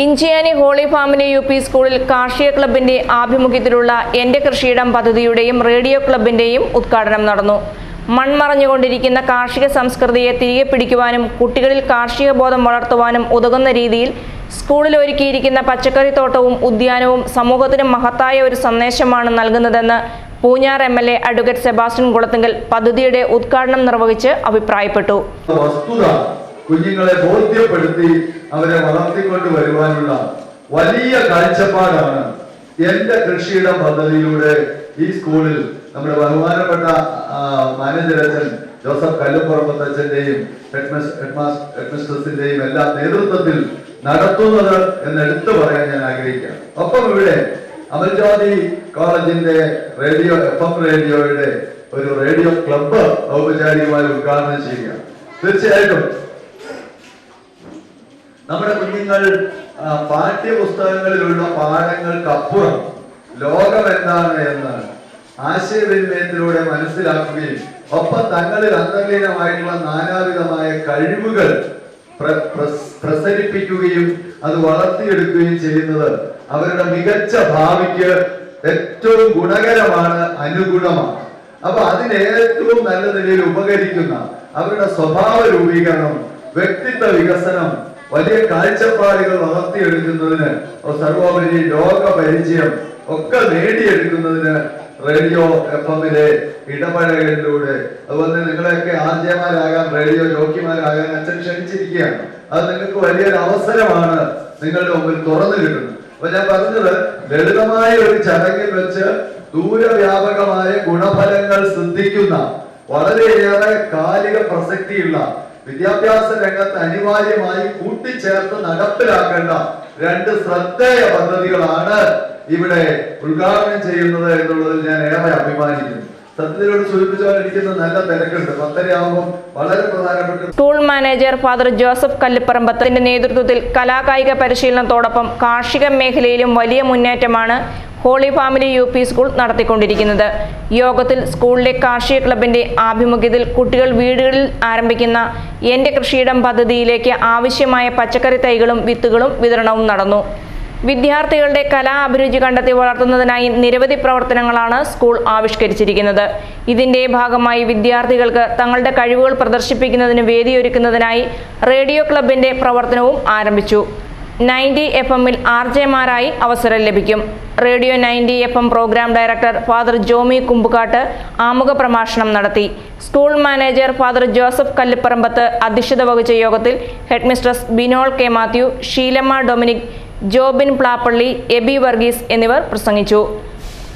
Inchiyani holy family U P സ്കൂളിൽ കാർഷിക ക്ലബിന്റെ ആഭിമുഖ്യത്തിലുള്ള എന്റെ കൃഷിയിടം പദ്ധതിയുടെയും റേഡിയോ ക്ലബിന്റെയും ഉദ്ഘാടനം നടന്നു. മൺമറഞ്ഞുകൊണ്ടിരിക്കുന്ന കാർഷിക സംസ്കൃതിയെ തിരികെ പിടിക്കുവാനും കുട്ടികളിൽ കാർഷിക ബോധം വളർത്തുവാനും ഉതകുന്ന രീതിയിൽ സ്കൂളിൽ ഒരുക്കിയിരിക്കുന്ന പച്ചക്കറിത്തോട്ടവും ഉദ്യാനവും സമൂഹത്തിന് മഹത്തായ ഒരു സന്ദേശമാണ് നൽകുന്നതെന്ന് Poonjar M L A advocate Sebastian Kulathunkal പദ്ധതിയുടെ ഉദ്ഘാടനം നിർവഹിച്ച് അഭിപ്രായപ്പെട്ടു. കുഞ്ഞുങ്ങളെ ബോധ്യപ്പെടുത്തി അവരെ വളർത്തിക്കൊണ്ട് വരുവാനുള്ള വലിയ കാഴ്ചപ്പാടാണ് എന്റെ കൃഷിയിടം പദ്ധതിയിലൂടെ ഈ സ്കൂളിൽ നമ്മുടെ ബഹുമാനപ്പെട്ട മാനേജരച്ചൻ ജോസഫ് കല്ലുപുറമ്പത്തച്ഛന്റെയും ഹെഡ്മിസ്ട്രസിന്റെയും എല്ലാ നേതൃത്വത്തിൽ നടത്തുന്നത് എന്ന് എടുത്തു പറയാൻ ഞാൻ ആഗ്രഹിക്കാം ഒപ്പം ഇവിടെ അമൽജ്യോതി കോളേജിന്റെ റേഡിയോ എഫ് എം റേഡിയോയുടെ ഒരു റേഡിയോ ക്ലബ്ബ് ഔപചാരികമായി ഉദ്ഘാടനം ചെയ്യുക തീർച്ചയായിട്ടും നമ്മുടെ കുഞ്ഞുങ്ങൾ പാഠ്യപുസ്തകങ്ങളിലുള്ള പാഠങ്ങൾക്കപ്പുറം ലോകം എന്താണ് എന്ന് ആശയവിനിമയത്തിലൂടെ മനസ്സിലാക്കുകയും ഒപ്പം തങ്ങളിൽ അന്തർലീനമായിട്ടുള്ള നാനാവിധമായ കഴിവുകൾ പ്ര- പ്രസ്- പ്രസരിപ്പിക്കുകയും അത് വളർത്തിയെടുക്കുകയും ചെയ്യുന്നത് അവരുടെ മികച്ച ഭാവിക്ക് ഏറ്റവും ഗുണകരമാണ് അനുഗുണമാണ്. അപ്പൊ അതിന് ഏറ്റവും നല്ല നിലയിൽ ഉപകരിക്കുന്ന അവരുടെ സ്വഭാവ രൂപീകരണം വ്യക്തിത്വ വികസനം വലിയ കാഴ്ചപ്പാടുകൾ വളർത്തിയെടുക്കുന്നതിന് സർവോപരി ലോക പരിചയം ഒക്കെ നേടിയെടുക്കുന്നതിന് റേഡിയോ എഫ് എമ്മിലെ ഇടപഴകലിലൂടെ അതുപോലെ നിങ്ങളെയൊക്കെ ആദ്യമാരാകാൻ റേഡിയോ ജോക്കിമാരാകാൻ അച്ഛൻ ക്ഷണിച്ചിരിക്കുകയാണ്. അത് നിങ്ങൾക്ക് വലിയൊരു അവസരമാണ് നിങ്ങളുടെ മുമ്പിൽ തുറന്നു കിട്ടുന്നത്. അപ്പൊ ഞാൻ പറഞ്ഞത് ലളിതമായ ഒരു ചടങ്ങിൽ വെച്ച് ദൂരവ്യാപകമായ ഗുണഫലങ്ങൾ സിദ്ധിക്കുന്ന വളരെയേറെ കാലിക പ്രസക്തിയുള്ള വിദ്യാഭ്യാസ രംഗത്ത് അനിവാര്യമായി കൂട്ടിച്ചേർത്ത് നടപ്പിലാക്കേണ്ട രണ്ട് ശ്രദ്ധേയ പദ്ധതികളാണ് ഇവിടെ ഉദ്ഘാടനം ചെയ്യുന്നത് എന്നുള്ളതിൽ ഞാൻ ഏറെ അഭിമാനിക്കുന്നു. സത്യത്തിലോട് വളരെ സ്കൂൾ മാനേജർ ഫാദർ ജോസഫ് കല്ലിപ്പറമ്പത്തിന്റെ നേതൃത്വത്തിൽ കലാകായിക പരിശീലനത്തോടൊപ്പം കാർഷിക മേഖലയിലും വലിയ മുന്നേറ്റമാണ് holy family U P school നടത്തിക്കൊണ്ടിരിക്കുന്നത്. യോഗത്തിൽ സ്കൂളിലെ കാർഷിക ക്ലബിന്റെ ആഭിമുഖ്യത്തിൽ കുട്ടികൾ വീടുകളിൽ ആരംഭിക്കുന്ന എന്റെ കൃഷിയിടം പദ്ധതിയിലേക്ക് ആവശ്യമായ പച്ചക്കറി തൈകളും വിത്തുകളും വിതരണവും നടന്നു. വിദ്യാർത്ഥികളുടെ കലാ അഭിരുചി കണ്ടെത്തി വളർത്തുന്നതിനായി നിരവധി പ്രവർത്തനങ്ങളാണ് സ്കൂൾ ആവിഷ്കരിച്ചിരിക്കുന്നത്. ഇതിന്റെ ഭാഗമായി വിദ്യാർത്ഥികൾക്ക് തങ്ങളുടെ കഴിവുകൾ പ്രദർശിപ്പിക്കുന്നതിന് വേദിയൊരുക്കുന്നതിനായി റേഡിയോ ക്ലബിന്റെ പ്രവർത്തനവും ആരംഭിച്ചു. നയന്റി എഫ് എമ്മിൽ ആർ ജെമാരായി അവസരം ലഭിക്കും. Radio ninety F M programme director father Jomi Kumpukattu ആമുഖ പ്രഭാഷണം നടത്തി. School manager father Joseph Kallipparambath അധ്യക്ഷത വഹിച്ച യോഗത്തിൽ headmistress Binol K Mathew Sheelamma Dominic Jobin Plappally Aby Varghese എന്നിവർ പ്രസംഗിച്ചു.